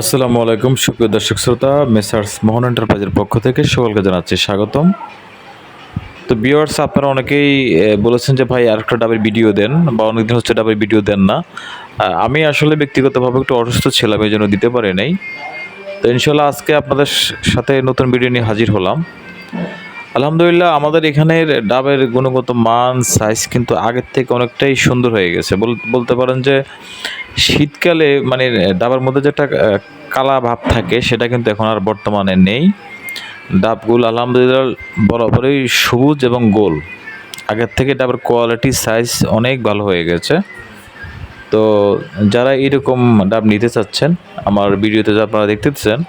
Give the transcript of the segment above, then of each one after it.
আসসালামু আলাইকুম, সুপ্রিয় দর্শক শ্রোতা মেসার্স মোহন এন্টারপ্রাইজের পক্ষ থেকে সকলকে জানাচ্ছি স্বাগতম। তো বিওয়ার্স আপনারা অনেকেই বলেছেন যে ভাই আর একটা ডাবের ভিডিও দেন বা অনেকদিন হচ্ছে ডাবের ভিডিও দেন না। আমি আসলে ব্যক্তিগতভাবে একটু অসুস্থ ছিলাম, এই জন্য দিতে পারি নাই। তো ইনশাল্লাহ আজকে আপনাদের সাথে নতুন ভিডিও নিয়ে হাজির হলাম। আলহামদুলিল্লাহ, আমাদের এখানের ডাবের গুণগত মান সাইজ কিন্তু আগের থেকে অনেকটাই সুন্দর হয়ে গেছে। বল- বলতে পারেন যে, শীতকালে মানে ডাবের মধ্যে যেটা কালা ভাব থাকে, সেটা কিন্তু এখন আর বর্তমানে নেই। ডাবগুলো আলহামদুলিল্লাহ বরাবরই সবুজ এবং গোল। আগের থেকে ডাবের কোয়ালিটি সাইজ অনেক ভালো হয়ে গেছে। তো যারা এরকম ডাব নিতে চাচ্ছেন, আমার ভিডিওতে আপনারা দেখতেছেন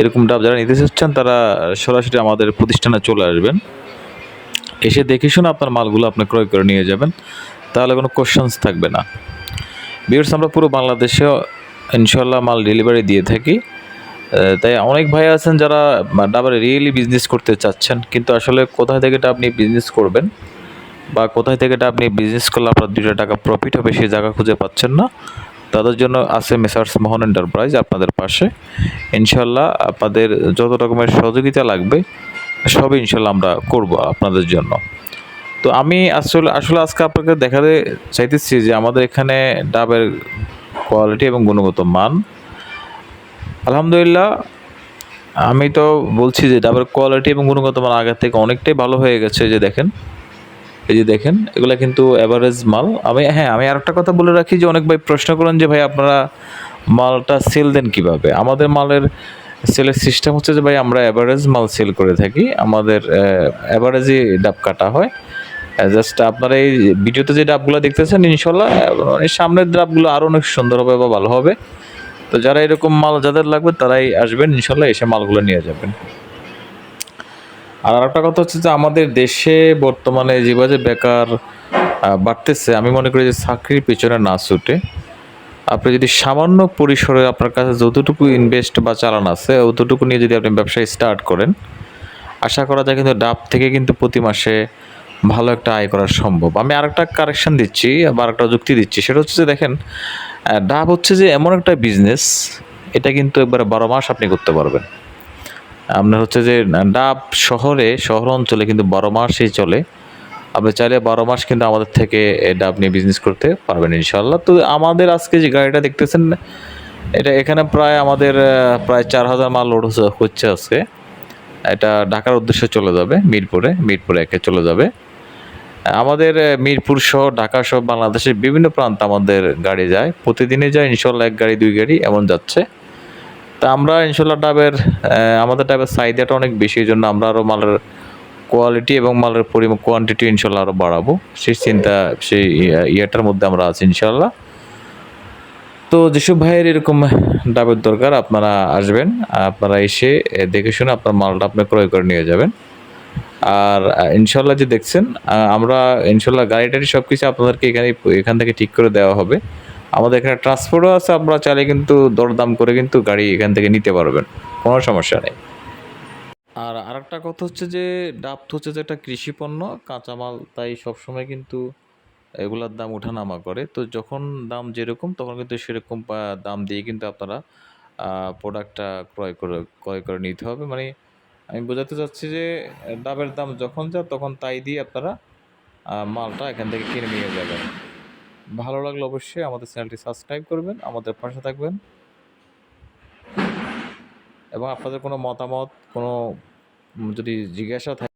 এরকম ডাব যারা নিতে চাচ্ছেন তারা সরাসরি আমাদের প্রতিষ্ঠানে চলে আসবেন। এসে দেখে শুনে আপনার মালগুলো আপনি ক্রয় করে নিয়ে যাবেন, তাহলে কোনো কোশ্চেন্স থাকবে না। বিয়ার্স আমরা পুরো বাংলাদেশে ইনশাল্লাহ মাল ডেলিভারি দিয়ে থাকি। তাই অনেক ভাই আছেন যারা ডাবার রিয়েলি বিজনেস করতে চাচ্ছেন, কিন্তু আসলে কোথায় থেকে এটা আপনি বিজনেস করবেন বা কোথায় থেকে এটা আপনি বিজনেস করলে আপনার দুটো টাকা প্রফিট হবে সেই জায়গা খুঁজে পাচ্ছেন না। তাদের জন্য আছে মেসার্স মোহন এন্টারপ্রাইজ আপনাদের পাশে। ইনশাল্লাহ আপনাদের যত রকমের সহযোগিতা লাগবে, সবই ইনশাল্লাহ আমরা করব আপনাদের জন্য। তো আমি আসলে আসলে আজকে আপনাকে দেখাতে চাইতেছি যে আমাদের এখানে ডাবের কোয়ালিটি এবং গুণগত মান। আলহামদুলিল্লাহ, আমি তো বলছি যে ডাবের কোয়ালিটি এবং গুণগত মান আগের থেকে অনেকটাই ভালো হয়ে গেছে যে দেখেন। এই যে দেখেন, এগুলা কিন্তু অ্যাভারেজ মাল। আমি হ্যাঁ আমি আরেকটা কথা বলে রাখি যে অনেক ভাই প্রশ্ন করেন যে, ভাই, আপনারা মালটা সেল দেন কীভাবে? আমাদের মালের সেলের সিস্টেম হচ্ছে যে, ভাই, আমরা অ্যাভারেজ মাল সেল করে থাকি। আমাদের অ্যাভারেজই ডাব কাটা হয়। জাস্ট আপনারা এই ভিডিওতে যে ডাবগুলো দেখতেছেন ইনশাল্লাহ সামনের ডাবগুলো আরও অনেক সুন্দর হবে বা ভালো হবে। তো যারা এরকম মাল, যাদের লাগবে, তারাই আসবেন ইনশাল্লাহ এসে মালগুলো নিয়ে যাবেন। আর আরেকটা কথা হচ্ছে যে আমাদের দেশে বর্তমানে যেভাবে বেকার বাড়তেছে। আমি মনে করি যে চাকরির পেছনে না ছুটে। আপনি যদি সামান্য পরিসরে আপনার কাছে যতটুকু ইনভেস্ট বা চালান আছে, অতটুকু নিয়ে যদি আপনি ব্যবসা স্টার্ট করেন, আশা করা যায় কিন্তু ডাব থেকে কিন্তু প্রতি মাসে ভালো একটা আয় করা সম্ভব। আমি আরেকটা কারেকশন দিচ্ছি বা আরেকটা যুক্তি দিচ্ছি। সেটা হচ্ছে যে দেখেন ডাব হচ্ছে যে এমন একটা বিজনেস এটা কিন্তু একবারে বারো মাস আপনি করতে পারবেন। আপনার হচ্ছে যে ডাব শহরে শহর অঞ্চলে কিন্তু বারো মাসই চলে। আপনি চাইলে বারো মাস কিন্তু আমাদের থেকে ডাব নিয়ে বিজনেস করতে পারবেন ইনশাল্লাহ তো আমাদের আজকে যে গাড়িটা দেখতেছেন, এটা এখানে প্রায় আমাদের প্রায় চার হাজার মাল লোড হচ্ছে- আজকে। এটা ঢাকার উদ্দেশ্যে চলে যাবে, মিরপুরে মিরপুরে একে চলে যাবে। আমাদের মিরপুর সহ ঢাকা সহ বাংলাদেশের বিভিন্ন প্রান্ত আমাদের গাড়ি যায়। প্রতিদিনে যায় ইনশাল্লাহ এক গাড়ি, দুই গাড়ি, এমন যাচ্ছে। তা আমরা ইনশাল্লাহ ডাবের আমাদের ডাবের চাহিদাটা অনেক বেশি, এই জন্য আমরা আরও মালের কোয়ালিটি এবং মালের পরিমাণ কোয়ান্টিটি ইনশাল্লাহ আরও বাড়াবো। সেই চিন্তা, সেই ইয়া- ইয়েটার মধ্যে আমরা আছি ইনশাল্লাহ। তো যেসব ভাইয়ের এরকম ডাবের দরকার, আপনারা আসবেন, আপনারা এসে দেখে শুনে আপনার মালটা আপনি ক্রয় করে নিয়ে যাবেন। আর ইনশাল্লাহ যে দেখছেন আমরা ইনশাল্লাহ গাড়ি টাড়ি সব কিছু আপনাদেরকে এখানে, এখান থেকে ঠিক করে দেওয়া হবে। আমাদের এখানে ট্রান্সপোর্টও আছে আপনারা চাইলে কিন্তু দরদাম করে কিন্তু গাড়ি এখান থেকে নিতে পারবেন, কোনো সমস্যা নেই। আর আরেকটা কথা হচ্ছে যে, ডাব হচ্ছে যে একটা কৃষি পণ্য, কাঁচামাল তাই সবসময় কিন্তু এগুলার দাম ওঠানামা করে। তো যখন দাম যেরকম, তখন কিন্তু সেরকম দাম দিয়ে কিন্তু আপনারা প্রোডাক্টটা ক্রয় করে ক্রয় করে নিতে হবে। মানে আমি বোঝাতে চাচ্ছি যে, ডাবের দাম যখন যা তখন তাই দিয়ে আপনারা মালটা এখান থেকে কিনে নিয়ে যাবেন। ভালো লাগলে অবশ্যই আমাদের চ্যানেলটি সাবস্ক্রাইব করবেন, আমাদের পাশে থাকবেন। এবং আপনাদের কোনো মতামত, কোনো যদি জিজ্ঞাসা থাকে